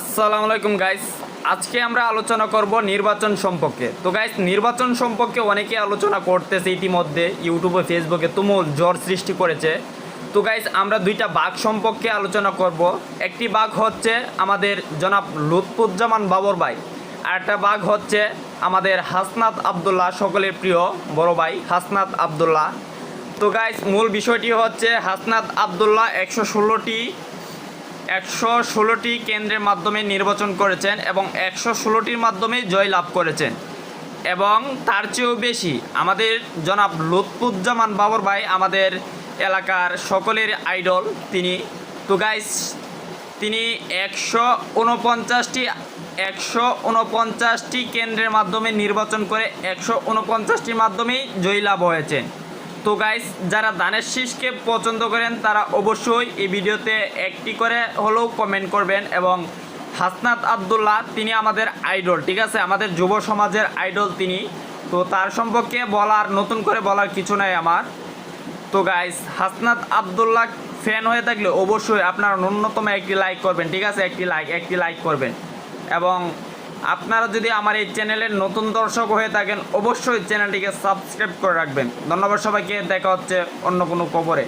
আসসালামু আলাইকুম গাইস আজকে আমরা আলোচনা করব নির্বাচন সম্পর্কে। তো গাইস নির্বাচন সম্পর্কে অনেকে আলোচনা করতেছে ইতিমধ্যে ইউটিউবে ফেসবুকে তুমুল জ্বর সৃষ্টি করেছে। তো গাইস আমরা দুইটা বাঘ সম্পর্কে আলোচনা করব। একটি বাঘ হচ্ছে আমাদের জনাব লুৎফুজ্জামান বাবর ভাই, আর একটা বাঘ হচ্ছে আমাদের হাসনাত আবদুল্লাহ সকলের প্রিয় বড় ভাই, হাসনাত আবদুল্লাহ। তো গাইস মূল বিষয়টি হচ্ছে হাসনাত আবদুল্লাহ একশো ষোলোটি একশো ষোলোটি কেন্দ্রের মাধ্যমে নির্বাচন করেছেন এবং একশো ষোলোটির মাধ্যমে জয় লাভ করেছেন। এবং তার চেয়েও বেশি আমাদের জনাব লুৎফুজ্জামান বাবর ভাই আমাদের এলাকার সকলের আইডল। তিনি তো গাইস তিনি একশো উনপঞ্চাশটি একশো উনপঞ্চাশটি কেন্দ্রের মাধ্যমে নির্বাচন করে একশো উনপঞ্চাশটির মাধ্যমেই জয়লাভ হয়েছেন। তো গাইস যারা দানের শীষকে পছন্দ করেন, তারা অবশ্যই এই ভিডিওতে একটি করে হলেও কমেন্ট করবেন এবং হাসনাত আবদুল্লাহ, তিনি আমাদের আইডল ঠিক আছে? আমাদের যুব সমাজের আইডল তিনি। তো তার সম্পর্কে বলার, নতুন করে বলার কিছু নাই আমার। তো গাইস হাসনাত আবদুল্লাহ ফ্যান হয়ে থাকলে অবশ্যই আপনারা ন্যূনতম একটি লাইক করবেন, ঠিক আছে? একটি লাইক একটি লাইক করবেন। এবং আপনারা যদি আমার এই চ্যানেলের নতুন দর্শক হয়ে থাকেন, অবশ্যই চ্যানেলটিকে সাবস্ক্রাইব করে রাখবেন। ধন্যবাদ সবাইকে, দেখা হচ্ছে অন্য কোনো খবরে।